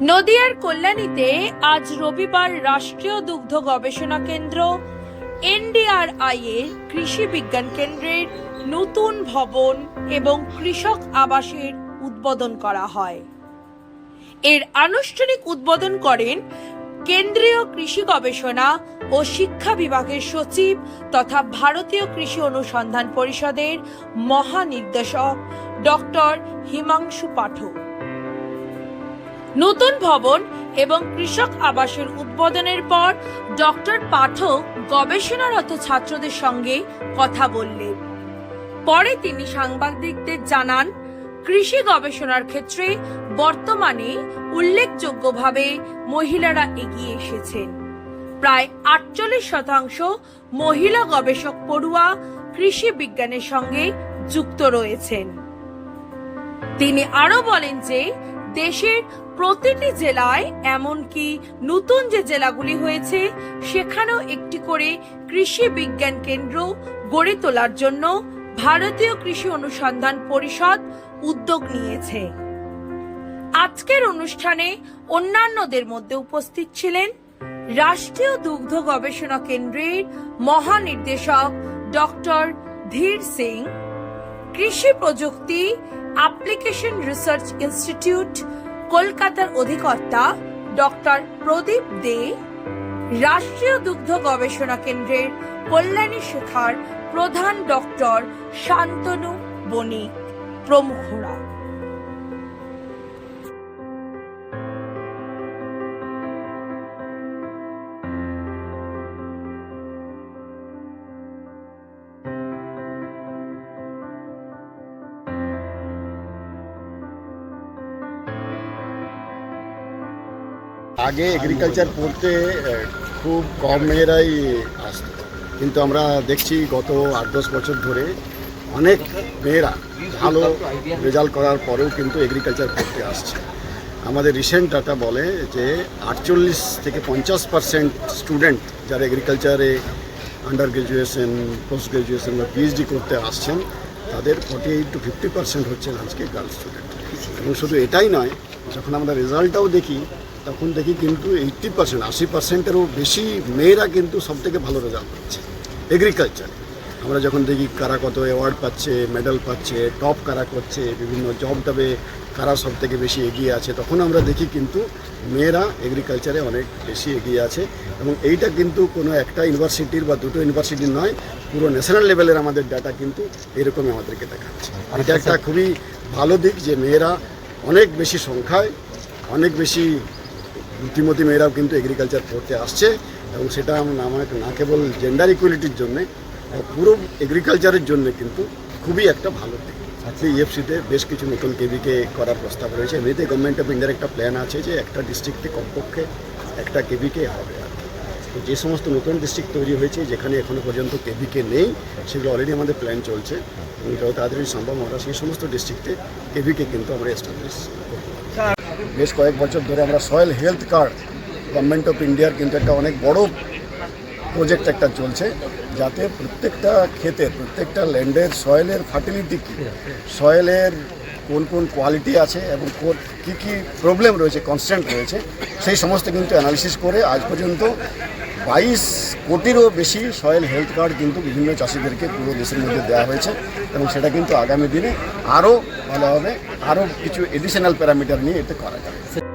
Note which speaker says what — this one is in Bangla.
Speaker 1: নদিয়ার কল্যাণীতে আজ রবিবার রাষ্ট্রীয় দুগ্ধ গবেষণা কেন্দ্র এনডিআরআই এর কৃষি বিজ্ঞান কেন্দ্রের নতুন ভবন এবং কৃষক আবাসের উদ্বোধন করা হয়। এর আনুষ্ঠানিক উদ্বোধন করেন কেন্দ্রীয় কৃষি গবেষণা ও শিক্ষা বিভাগের সচিব তথা ভারতীয় কৃষি অনুসন্ধান পরিষদের মহানির্দেশক ডক্টর হিমাংশু পাঠক। নতুন ভবন এবং কৃষক আবাসের উদ্বোধনের পর ডক্টর পাঠক, গবেষণারত ছাত্রদের সঙ্গে কথা বললেন। পরে তিনি সাংবাদিকদের জানান, কৃষি গবেষণার ক্ষেত্রে বর্তমানে উল্লেখযোগ্যভাবে মহিলারা এগিয়ে এসেছেন। প্রায় আটচল্লিশ শতাংশ মহিলা গবেষক পড়ুয়া কৃষি বিজ্ঞানের সঙ্গে যুক্ত রয়েছেন। তিনি আরও বলেন যে, দেশের প্রতিটি জেলায়, এমনকি নতুন যে জেলাগুলি হয়েছে, সেখানেও একটি করে কৃষি বিজ্ঞান কেন্দ্র গড়ে তোলার জন্য ভারতীয় কৃষি অনুসন্ধান পরিষদ উদ্যোগ নিয়েছে। আজকের অনুষ্ঠানে অন্যান্যদের মধ্যে উপস্থিত ছিলেন রাষ্ট্রীয় দুগ্ধ গবেষণা কেন্দ্রের মহানির্দেশক ডক্টর ধীর সিং, কৃষি প্রযুক্তি অ্যাপ্লিকেশন রিসার্চ ইনস্টিটিউট কলকাতার অধিকর্তা ডক্টর প্রদীপ দে, রাষ্ট্রীয় দুগ্ধ গবেষণা কেন্দ্রের কল্যাণী শেখার প্রধান ডক্টর শান্তনু বণিক প্রমুখরা।
Speaker 2: আগে এগ্রিকালচার পড়তে খুব কম মেয়েরাই আসতো। কিন্তু আমরা দেখছি গত আট দশ বছর ধরে অনেক মেয়েরা ভালো রেজাল্ট করার পরেও কিন্তু এগ্রিকালচার পড়তে আসছে। আমাদের রিসেন্ট ডাটা বলে যে আটচল্লিশ থেকে পঞ্চাশ পার্সেন্ট স্টুডেন্ট যারা এগ্রিকালচারে আন্ডার গ্রাজুয়েশন পোস্ট গ্রাজুয়েশন বা পিএইচডি করতে আসছেন, তাদের forty eight to fifty percent হচ্ছেন আজকে গার্লস স্টুডেন্ট এবং শুধু এটাই নয়, যখন আমরা রেজাল্টটাও দেখি তখন দেখি কিন্তু এইট্টি পার্সেন্ট আশি পার্সেন্টেরও বেশি মেয়েরা কিন্তু সব থেকে ভালো রেজাল্ট করছে এগ্রিকালচার আমরা যখন দেখি কারা কত অ্যাওয়ার্ড পাচ্ছে মেডেল পাচ্ছে টপ কারা করছে, বিভিন্ন জব টবে কারা সব থেকে বেশি এগিয়ে আছে, তখন আমরা দেখি কিন্তু মেয়েরা এগ্রিকালচারে অনেক বেশি এগিয়ে আছে এবং এইটা কিন্তু কোনো একটা ইউনিভার্সিটির বা দুটো ইউনিভার্সিটির নয়, পুরো ন্যাশনাল লেভেলের আমাদের ডাটা কিন্তু এরকমই আমাদেরকে দেখাচ্ছে। এটা একটা খুবই ভালো দিক যে মেয়েরা অনেক বেশি সংখ্যায়, অনেক বেশি বুদ্ধিমতী মেয়েরাও কিন্তু এগ্রিকালচার পড়তে আসছে এবং সেটা আমার না কেবল জেন্ডার ইকুয়ালিটির জন্যে পুরো এগ্রিকালচারের জন্য কিন্তু খুবই একটা ভালো দিক। সেই ইএফসিতে বেশ কিছু নতুন কেবিকে করার প্রস্তাব রয়েছে। এমনিতে গভর্নমেন্ট অফ ইন্ডিয়ার একটা প্ল্যান আছে যে একটা ডিস্ট্রিক্টে কমপক্ষে একটা কেবিকে হবে আর। তো যে সমস্ত নতুন ডিস্ট্রিক্ট তৈরি হয়েছে, যেখানে এখনও পর্যন্ত কেবিকে নেই, সেগুলো অলরেডি আমাদের প্ল্যান চলছে। এবং যত তাড়াতাড়ি সম্ভব আমরা সেই সমস্ত ডিস্ট্রিক্টে কেবিকে কিন্তু আমরা এস্টাবলিশ বেশ কয়েক বছর ধরে আমরা soil health card government of ইন্ডিয়ার কিন্তু একটা অনেক বড় প্রজেক্ট একটা চলছে, যাতে প্রত্যেকটা ক্ষেতের প্রত্যেকটা ল্যান্ডের সয়েলের ফার্টিলিটি কী, সয়েলের কোন কোন কোয়ালিটি আছে এবং কী কী প্রবলেম রয়েছে কনস্ট্যান্ট রয়েছে, সেই সমস্ত কিন্তু অ্যানালিসিস করে আজ পর্যন্ত বাইশ কোটিরও বেশি সয়েল হেলথ কার্ড কিন্তু বিভিন্ন চাষিদেরকে পুরো দেশের মধ্যে দেওয়া হয়েছে এবং সেটা কিন্তু আগামী দিনে আরও ভালো হবে, আরও কিছু এডিশনাল প্যারামিটার নিয়ে এতে করা যাবে।